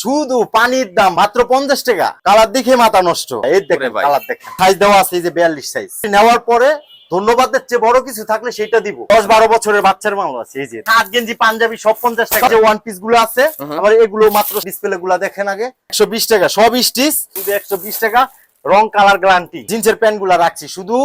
শুধু পানির দাম মাত্র পঞ্চাশ টাকা। কালার দেখে মাথা নষ্ট। দেখেন কালার দেখেন। সাইজ দেওয়া আছে এই যে বিয়াল্লিশ সাইজ নেওয়ার পরে ধন্যবাদের চেয়ে বড় কিছু থাকলে সেটা দিব। দশ বারো বছরের বাচ্চার মাল আছে এই যে। হাত গেঞ্জি পাঞ্জাবি সব পঞ্চাশ টাকা। যে ওয়ান পিসগুলো আছে আবার এগুলো মাত্র ডিসপ্লে গুলা দেখেন আগে। একশো বিশ টাকা সব স্টিচ শুধু একশো বিশ টাকা। রং কালার গ্যারান্টি জিন্সের প্যান্টগুলা রাখছি। শুধু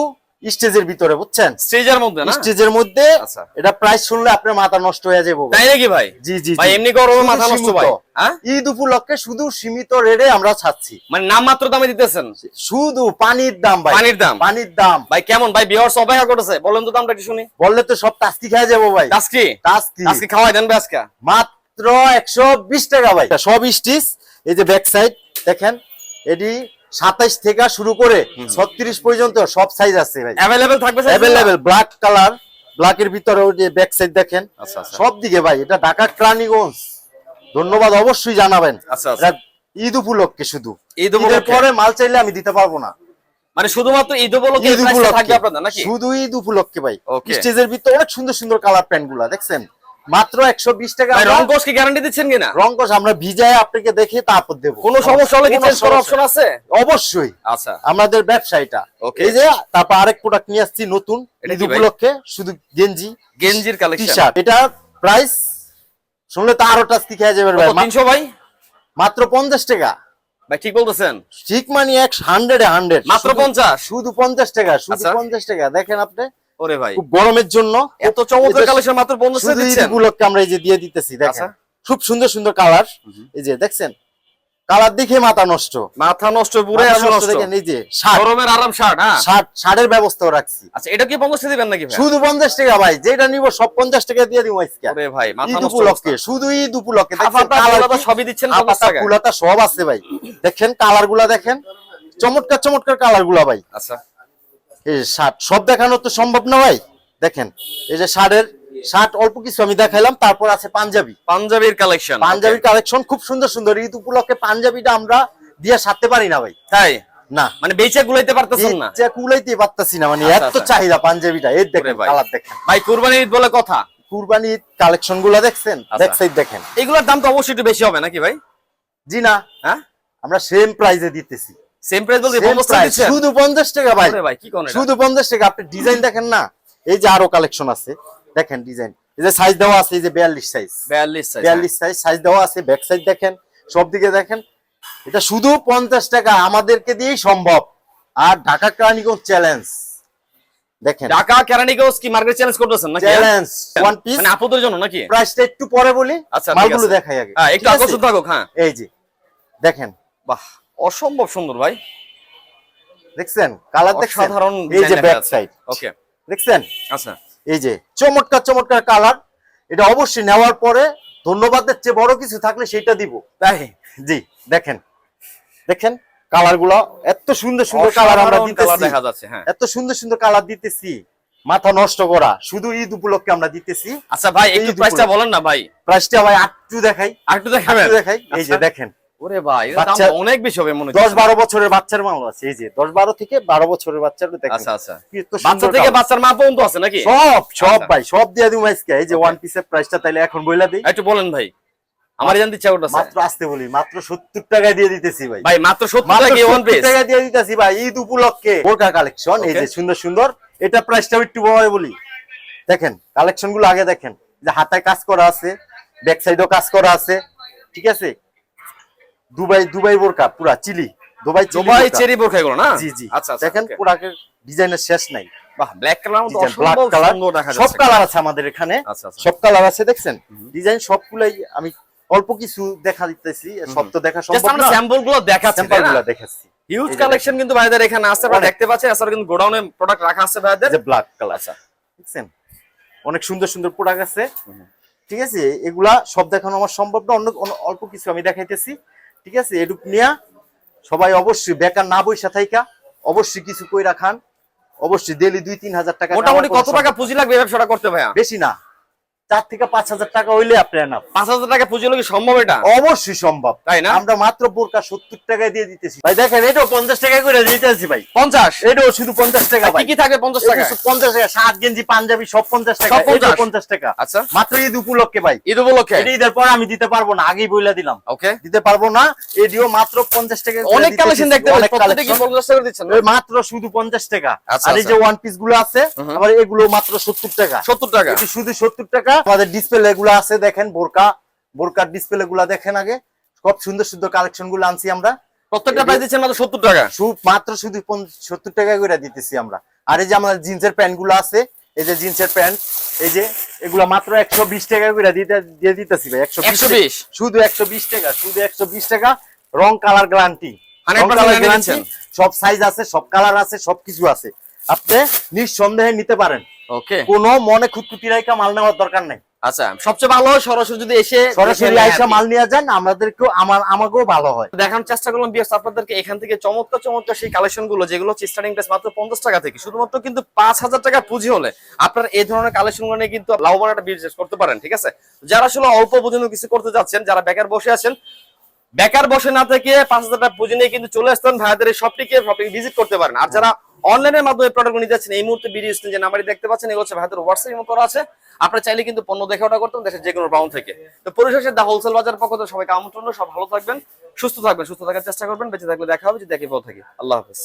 স্টেজের ভিতরে বুঝছেন? স্টেজের মধ্যে না? স্টেজের মধ্যে আচ্ছা। এটা প্রাইস শুনলে আপনার মাথা নষ্ট হয়ে যাবে তাই নাকি ভাই? জি জি ভাই এমনি গরমে মাথা নষ্ট ভাই হ্যাঁ? ঈদ উপলক্ষে শুধু সীমিত রেটে আমরা ছাড়ছি। মানে নাম মাত্র দামে দিতেছেন? শুধু পানির দাম ভাই। পানির দাম? পানির দাম। ভাই কেমন? ভাই বিয়ার্স অপেক্ষা করতেছে। বলেন তো দামটা একটু শুনি। বললে তো সব টাস্কি খেয়ে যাব ভাই। আজকে টাস্কি। আজকে খাওয়াই দেন ভাই আজকে। মাত্র একশো বিশ টাকা ভাই। সব স্টিচ এই যে ব্যাক সাইড দেখেন এটি সাতাইশ থেকে শুরু করে ছত্রিশ পর্যন্ত সব সাইজ আছে ভাই। অ্যাভেলেবেল থাকবে অ্যাভেলেবেল ব্ল্যাক কালার ব্ল্যাকের ভিতরে ওই যে ব্যাক সাইড দেখেন। আচ্ছা আচ্ছা। সব দিকে ভাই এটা ঢাকা ক্রানীগঞ্জ। ধন্যবাদ অবশ্যই জানাবেন। আচ্ছা। ঈদ উপলক্ষে শুধু। ঈদ উপলক্ষে? পরে মাল চাইলে আমি দিতে পারব না। মানে শুধুমাত্র ঈদ উপলক্ষে ঈদ উপলক্ষে। শুধু ঈদ উপলক্ষে ভাই. স্টেজের ভিতরে অনেক সুন্দর সুন্দর কালার প্যান্টগুলা দেখছেন? মাত্র একশো বিশ টাকা ভাই আমরা- রং কোর্স কি গ্যারান্টি দিচ্ছেন কিনা? রঙ্কশ আমরা ভিজায় আপনাকে দেখে তারপর দেবো। কোনো সমস্যা হলে কি চেঞ্জ করার অপশন আছে? অবশ্যই। আচ্ছা। আমাদের ব্যবসায়ীটা. এই যে তারপর আরেক প্রোডাক্ট নিয়ে আসছি নতুন। ঈদ উপলক্ষে শুধু গেঞ্জি গেঞ্জির কালেকশন এটা প্রাইস শুনলে তো আরও টাস্কি খেয়ে যাবে ভাই। মা- 300 ভাই? মাত্র পঞ্চাশ টাকা। ভাই ঠিক বলতেছেন? ঠিক মানে এক হান্ড্রেড হান্ড্রেড মাত্র 50 শুধু পঞ্চাশ টাকা শুধু আচ্ছা। পঞ্চাশ টাকা। দেখেন আপনি ওরে ভাই। খুব গরমের জন্য এত চমৎকার কালেকশন মাত্র 50 দিচ্ছেন ঈদগুলোকে আমরা এই যে দিয়ে দিতেছি দেখেন। আচ্ছা। খুব সুন্দর সুন্দর কালার এই যে দেখছেন? কালার দেখে মাথা নষ্ট। মাথা নষ্ট পুরো নষ্ট দেখেন এই যে গরমের আরাম শার্ট হ্যাঁ? শার্ট শার্টের ব্যবস্থাও রাখছি। আচ্ছা এটা কি 50 দিবেন নাকি ভাই? শুধু পঞ্চাশ টাকা ভাই যেটা নিব সব পঞ্চাশ টাকা দিয়ে দিব আজকে। ওরে ভাই মাথা নষ্ট উপলক্ষে শুধু ঈদ উপলক্ষে দেখছেন? হাফাতা colour ফুলাতা কি? সবই দিচ্ছেন 50 টাকা সব আছে ভাই। দেখেন কালারগুলা দেখেন। চমৎকার চমৎকার কালারগুলা ভাই। আচ্ছা। এই যে শার্ট সব দেখানো তো সম্ভব না ভাই। দেখেন এই যে শার্টের শার্ট অল্প কিছু আমি দেখাইলাম তারপর আছে পাঞ্জাবি। পাঞ্জাবির কালেকশন পাঞ্জাবির কালেকশন খুব সুন্দর সুন্দর। ঈদ উপলক্ষে পাঞ্জাবিটা আমরা দিয়ে সারতে পারি না ভাই। তাই? না। মানে বেচে গুলাইতে পারতেছেন না? ইচ্ছা কুলাইতে পারতাছি না মানে আচ্ছা, এত আচ্ছা। চাহিদা পাঞ্জাবিটা। এই দেখেন ভাই। কালার দেখেন। ভাই কুরবানি ঈদ বলে কথা? কুরবানি কালেকশনগুলা দেখছেন? আচ্ছা। দেখেন। এগুলোর দাম তো অবশ্যই একটু বেশি হবে নাকি ভাই? জি না। হ্যাঁ? আমরা সেম প্রাইজে দিতেছি। সেম প্রাইস বলতে Same 50 টাকা শুধু পঞ্চাশ টাকা ভাই। ভাই কি কোন শুধু পঞ্চাশ টাকা। আপনি ডিজাইন দেখেন না? এই যে আরও কালেকশন আছে। দেখেন ডিজাইন এই যে সাইজ দেওয়া আছে এই যে বিয়াল্লিশ সাইজ 42 সাইজ বিয়াল্লিশ সাইজ সাইজ দেওয়া আছে। ব্যাক সাইড দেখেন সব দিকে দেখেন। এটা শুধু পঞ্চাশ টাকা আমাদেরকে দিয়েই সম্ভব। আর ঢাকা ক্রানিগঞ্জ চ্যালেঞ্জ দেখেন। ঢাকা কেরানীগঞ্জ কি মার্কেট চ্যালেঞ্জ করতেছেন নাকি? চ্যালেঞ্জ ওয়ান পিস মানে আপুদের জন্য নাকি? প্রাইসটা একটু পরে বলি। আচ্ছা, মালগুলো দেখাই আগে। হ্যাঁ একটু আকর্ষণ থাকুক হ্যাঁ। এই যে দেখেন। বাহ। অসম্ভব সুন্দর ভাই। দেখছেন? কালার দেখছেন? অসাধারণ এই যে ব্যাক সাইড ওকে দেখছেন? আচ্ছা। এই যে চমৎকার চমৎকার কালার এটা অবশ্যই নেওয়ার পরে ধন্যবাদের চেয়ে বড় কিছু থাকলে সেটা দিব। তাই? জি দেখেন। দেখেন কালারগুলো। এত সুন্দর সুন্দর কালার আমরা দিতেছি। দেখা যাচ্ছে হ্যাঁ। এত সুন্দর সুন্দর কালার দিতেছি। মাথা নষ্ট করা। শুধু ঈদ উপলক্ষে আমরা দিতেছি। আচ্ছা ভাই একটু প্রাইসটা বলেন না ভাই। প্রাইসটা ভাই আটটু দেখাই। একটু দেখাবেন? আটটু দেখাই। এই যে আচ্ছা। দেখেন। ওরে ভাই বাচ্চা- অনেক বেশি হবে মনে দশ হচ্ছে বারো বছরের বাচ্চার মাল আছে এই যে দশ বারো থেকে বারো বছরের বাচ্চার দেখেন। আচ্ছা আচ্ছা। বাচ্চা থেকে বাচ্চার মা পর্যন্ত আছে নাকি? সব সব আচ্ছা। ভাই সব দিয়ে দিব আজকে। এই যে ওয়ান পিসের প্রাইসটা তাইলে এখন বইলা দিই। একটু বলেন ভাই আমার জানতে ইচ্ছা করতেছে। মাত্র আসতে বলি মাত্র সত্তর টাকায় দিয়ে দিতেছি ভাই। ভাই মাত্র 70 মাত্র ওয়ান পিস টাকা দিয়ে দিতেছি ভাই ঈদ উপলক্ষে। বোরকা কালেকশন এই যে সুন্দর সুন্দর। এটা প্রাইসটা একটু বড় বলি। দেখেন কালেকশনগুলো আগে দেখেন। যে হাতায় কাজ করা আছে ব্যাক সাইডেও কাজ করা আছে ঠিক আছে? দুবাই দুবাই বোরকা পুরা চিলি দুবাই দুবাই চেরি বোরখা এগুলো না? জি জি। আচ্ছা আচ্ছা দেখেন okay. পুরা ডিজাইনের শেষ নাই। বাহ ব্ল্যাক কালার তো ব্ল্যাক কালার সব কালার আছে আমাদের এখানে। আচ্ছা আচ্ছা। সব কালার আছে দেখছেন? ডিজাইন সবগুলাই আমি অল্প কিছু দেখা দিতেছি সব তো দেখা সম্ভব না। স্যাম্পলগুলো দেখাচ্ছি স্যাম্পলগুলো দেখাচ্ছি। হিউজ কালেকশন কিন্তু ভাইদের এখানে আছে আপনারা দেখতে পাচ্ছেন এছাড়া কিন্তু গোডাউনে প্রোডাক্ট রাখা আছে ভাইদের। যে ব্ল্যাক কালার দেখছেন? অনেক সুন্দর সুন্দর প্রোডাক্ট আছে। ঠিক আছে? এগুলা সব দেখানো আমার সম্ভব না অন্য অল্প কিছু আমি দেখাইতেছি। ঠিক আছে? এটুক নিয়া সবাই অবশ্যই বেকার না বইসা থাইকা অবশ্যই কিছু কইরা খান। অবশ্যই ডেলি দুই তিন হাজার টাকা মোটামুটি কত টাকা পুঁজি লাগবে ব্যবসাটা করতে ভাইয়া? বেশি না। চার থেকে পাঁচ হাজার টাকা হইলে আপনি না পাঁচ হাজার টাকা পুঁজি হলে সম্ভব এটা? অবশ্যই সম্ভব। তাই না? আমরা মাত্র বোরকা সত্তর টাকায় দিয়ে দিতেছি। ভাই দেখেন এটাও পঞ্চাশ টাকা করে দিতেছি ভাই। পঞ্চাশ? এটাও শুধু পঞ্চাশ টাকা কি ভাই। কি থাকবে পঞ্চাশ টাকা পঞ্চাশ টাকা। সাত গেঞ্জি পাঞ্জাবি সব পঞ্চাশ টাকা। সব 50 এটাও পঞ্চাশ? টাকা। আচ্ছা। মাত্র ঈদ উপলক্ষে ভাই। ঈদ উপলক্ষে? এটা ঈদের পর আমি দিতে পারব না আগেই বইলা দিলাম। ওকে। দিতে পারব না এডিও মাত্র পঞ্চাশ টাকা অনেক কালেকশন দেখতে পঞ্চাশ টাকা দিচ্ছেন? মাত্র শুধু পঞ্চাশ টাকা। আচ্ছা, আর এই যে আচ্ছা। ওয়ান পিসগুলো আছে। আবার এগুলো মাত্র সত্তর টাকা। সত্তর টাকা? এটি শুধু সত্তর টাকা আমাদের ডিসপ্লে গুলো আছে দেখেন বোরকা বোরকার ডিসপ্লে গুলা দেখেন আগে। সব সুন্দর সুন্দর কালেকশনগুলো আনছি আমরা। প্রত্যেকটা প্রাইস দিচ্ছেন মাত্র সত্তর টাকা? মাত্র শুধু সত্তর টাকা করে দিতেছি আমরা। আর এই যে আমাদের জিন্সের প্যান্টগুলো আছে এই যে জিন্সের প্যান্ট এই যে এগুলো মাত্র একশো বিশ টাকা করে দিয়ে দিতেছি ভাই একশো একশো বিশ? শুধু একশো বিশ টাকা শুধু একশো বিশ টাকা রং কালার গ্যারান্টি 100% guarantee দিচ্ছেন? সব সাইজ আছে সব কালার আছে সবকিছু আছে। আপনি নিঃসন্দেহে নিতে পারেন। ওকে কোনো মনে খুঁতখুতি রাইকা মাল নেওয়ার দরকার নেই। আচ্ছা। সবচেয়ে ভালো হয় সরাসরি যদি এসে সরাসরি আইসা মাল নিয়ে যান আমাদেরকেও আমার আমাকেও ভালো হয়। দেখানোর চেষ্টা করলাম বিয়ার্স আপনাদেরকে এখান থেকে চমৎকার চমৎকার সেই কালেকশনগুলো যেগুলো স্টার্টিং প্রাইস মাত্র পঞ্চাশ টাকা থেকে। শুধুমাত্র কিন্তু পাঁচ হাজার টাকা পুঁজি হলে আপনার এই ধরনের কালেকশনগুলো নিয়ে কিন্তু লাভবান একটা বিজনেস করতে পারেন ঠিক আছে? যারা আসলে অল্প পুঁজিতে কিছু করতে যাচ্ছেন যারা বেকার বসে আছেন বেকার বসে না থেকে পাঁচ হাজার টাকা পুঁজি নিয়ে কিন্তু চলে আসতেন ভাইয়াদের এই শপটিকে শপটিকে ভিজিট করতে পারেন। আর যারা অনলাইনের মাধ্যমে প্রোডাক্ট নিতে যাচ্ছেন, এই মুহূর্তে ভিডিও স্ক্রিন যে নাম্বারই দেখতে পাচ্ছেন, এগুলো হচ্ছে ভাইয়াদের হোয়াটসঅ্যাপ করা আছে। আপনারা চাইলে কিন্তু পণ্য দেখে অর্ডার করতেন দেশের যে কোনো ব্রাউন থেকে। তো পরিশেষে দা হোলসেল বাজার পক্ষ থেকে সবাইকে আমন্ত্রণ সব ভালো থাকবেন, সুস্থ থাকবেন, সুস্থ থাকার চেষ্টা করবেন, বেঁচে থাকলে দেখা হবে, যদি দেখে পাও থাকি। আল্লাহ হাফেজ।